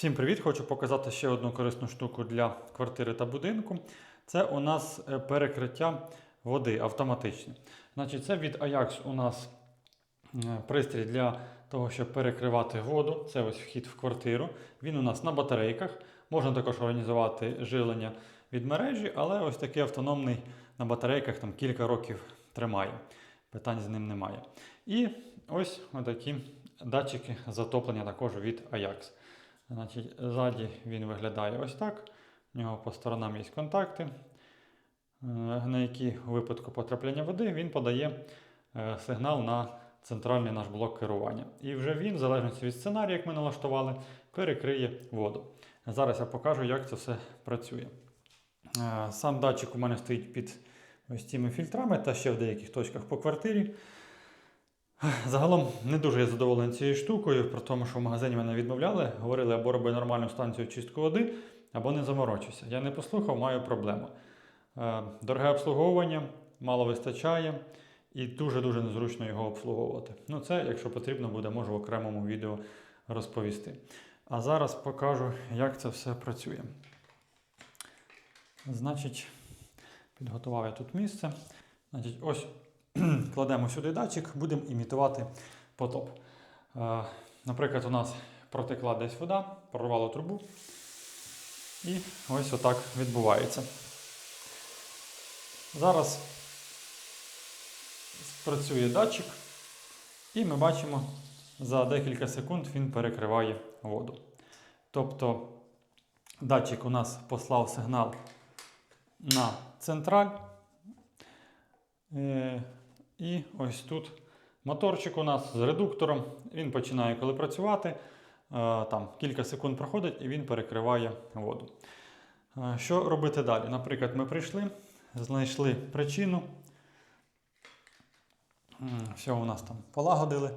Всім привіт! Хочу показати ще одну корисну штуку для квартири та будинку. Це у нас е, перекриття води автоматичне. Значить, це від Ajax у нас е, пристрій для того, щоб перекривати воду. Це ось вхід в квартиру. Він у нас на батарейках. Можна також організувати жилення від мережі, але ось такий автономний на батарейках там кілька років тримає. Питань з ним немає. І ось такі датчики затоплення також від Ajax. Значить, ззаді він виглядає ось так. У нього по сторонам є контакти, е, на які у випадку потрапляння води він подає е, сигнал на центральний наш блок керування. І вже він, в залежності від сценарію, як ми налаштували, перекриє воду. Зараз я покажу, як це все працює. Е, Сам датчик у мене стоїть під ось цими фільтрами та ще в деяких точках по квартирі. Загалом не дуже я задоволений цією штукою, про тому, що в магазині мене відмовляли, говорили або роби нормальну станцію чистку води, або не заморочуйся. Я не послухав, маю проблему. Е, Дороге обслуговування, мало вистачає і дуже-дуже незручно його обслуговувати. Ну, це, якщо потрібно буде, можу в окремому відео розповісти. А зараз покажу, як це все працює. Значить, підготував я тут місце. Значить, ось кладемо сюди датчик, будемо імітувати потоп. Е, Наприклад, у нас протекла десь вода, прорвало трубу. І ось отак відбувається. Зараз спрацює датчик, і ми бачимо, за декілька секунд він перекриває воду. Тобто датчик у нас послав сигнал на централь. Е, І ось тут моторчик у нас з редуктором. Він починає коли працювати. е, Там кілька секунд проходить і він перекриває воду. Е, Що робити далі? Наприклад, ми прийшли, знайшли причину. Все у нас там полагодили.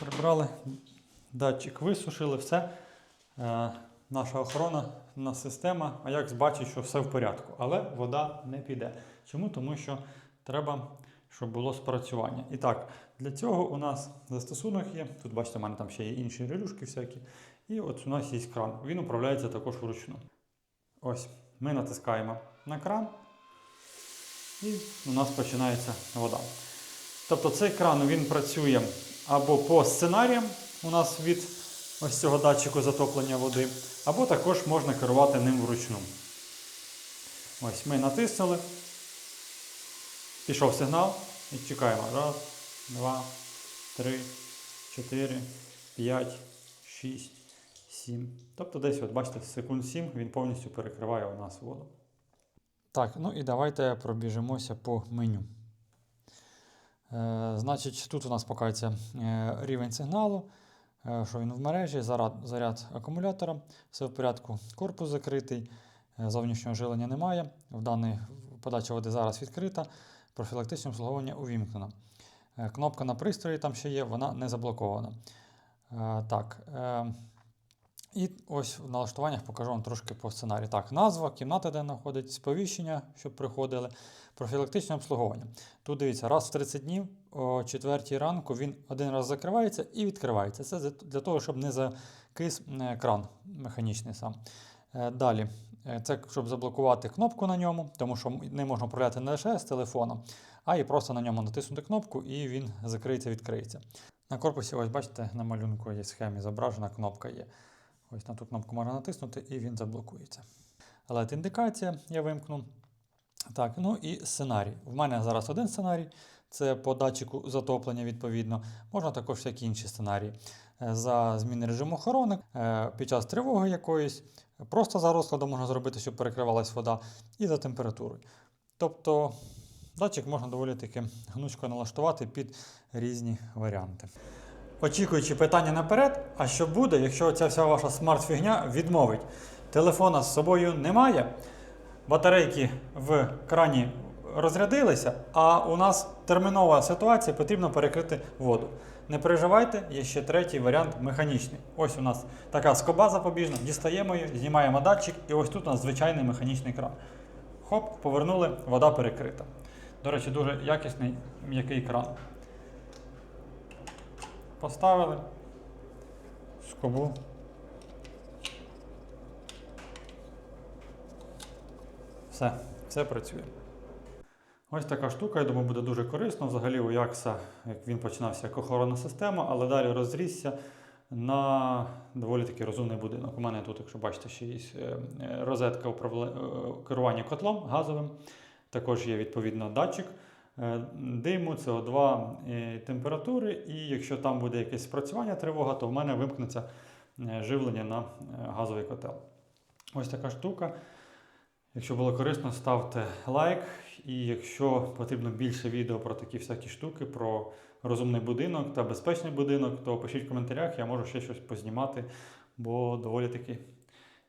Прибрали, датчик висушили, все. Наша охоронна система, а як бачить, що все в порядку, але вода не піде. Чому? Тому що треба, щоб було спрацювання. І так, для цього у нас застосунок є. Тут бачите, у мене там ще є інші релюшки всякі. І от у нас є кран. Він управляється також вручну. Ось, ми натискаємо на кран, і у нас починається вода. Тобто цей кран він працює або по сценаріям у нас від ось цього датчику затоплення води, або також можна керувати ним вручну. Ось ми натиснули. Пішов сигнал і чекаємо. Раз, два, три, чотири, п'ять, шість, сім. Тобто десь, от бачите, секунд 7 він повністю перекриває у нас воду. Так, ну і давайте пробіжимося по меню. Е, значить, тут у нас показується е, рівень сигналу, що він в мережі, заряд, заряд акумулятора, все в порядку, корпус закритий, е, зовнішнього жилення немає. В даний подача води зараз відкрита, профілактичне обслуговування увімкнено. Е, Кнопка на пристрої там ще є, вона не заблокована. Е, Так. І ось в налаштуваннях покажу вам трошки по сценарію. Так, назва, кімната, де знаходить, сповіщення, щоб приходили, профілактичне обслуговування. Тут дивіться, раз в 30 днів о 4 ранку він один раз закривається і відкривається. Це для того, щоб не закис е, кран механічний сам. Е, Далі, е, це щоб заблокувати кнопку на ньому, тому що не можна управляти не лише з телефону, а і просто на ньому натиснути кнопку, і він закриється, відкриється. На корпусі, ось бачите, на малюнку є схемі зображена кнопка є. Ось на ту кнопку можна натиснути і він заблокується. LED індикація я вимкну. Так, ну і сценарій. В мене зараз один сценарій, це по датчику затоплення, відповідно. Можна також всякі інші сценарії. Е, За зміни режиму охорони, е, під час тривоги якоїсь, просто за розкладом можна зробити, щоб перекривалась вода, і за температурою. Тобто датчик можна доволі таки гнучко налаштувати під різні варіанти. Очікуючи питання наперед, а що буде, якщо ця вся ваша смарт-фігня відмовить? Телефона з собою немає, батарейки в крані розрядилися, а у нас термінова ситуація, потрібно перекрити воду. Не переживайте, є ще третій варіант механічний. Ось у нас така скоба запобіжна, дістаємо її, знімаємо датчик, і ось тут у нас звичайний механічний кран. Хоп, повернули, вода перекрита. До речі, дуже якісний м'який кран. Поставили. скобу. Все, все працює. Ось така штука, я думаю, буде дуже корисно. Взагалі у Якса, як він починався як охоронна система, але далі розрісся на доволі таки розумний будинок. У мене тут, якщо бачите, ще є е, розетка е, керування котлом газовим. Також є відповідно датчик диму, СО2 і температури. І якщо там буде якесь спрацювання тривога, то в мене вимкнеться е, живлення на е, газовий котел. Ось така штука. Якщо було корисно, ставте лайк. І якщо потрібно більше відео про такі всякі штуки, про розумний будинок та безпечний будинок, то пишіть в коментарях, я можу ще щось познімати, бо доволі таки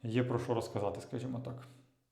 є про що розказати, скажімо так.